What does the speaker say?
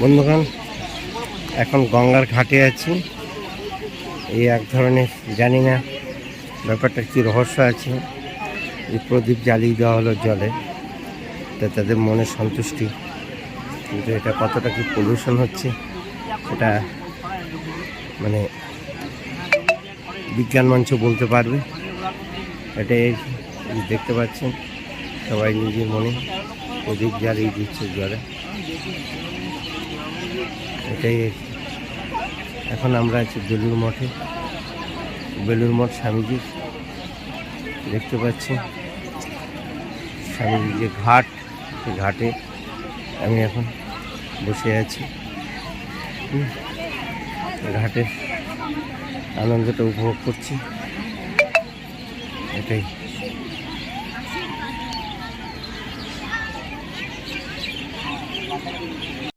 বন্ধুগণ, এখন গঙ্গার ঘাটে আছি। এই এক ধরনের, জানি না ব্যাপারটা কি রহস্য আছে। এই প্রদীপ জ্বালিয়ে দেওয়া হলো জলে, তা তাদের মনে সন্তুষ্টি। কিন্তু এটা কতটা কি পলিউশন হচ্ছে এটা মানে বিজ্ঞান মঞ্চ বলতে পারবে। এটাই দেখতে পাচ্ছেন, সবাই নিজের মনে প্রদীপ জ্বালিয়ে দিচ্ছে জলে। এটাই এখন আমরা আছি বেলুর মঠে। বেলুর মঠ স্বামীজির। দেখতে পাচ্ছি। স্বামীজির যে ঘাট, সেই ঘাটে আমি এখন বসে আছি। ঘাটের আনন্দটা উপভোগ করছি। এটাই।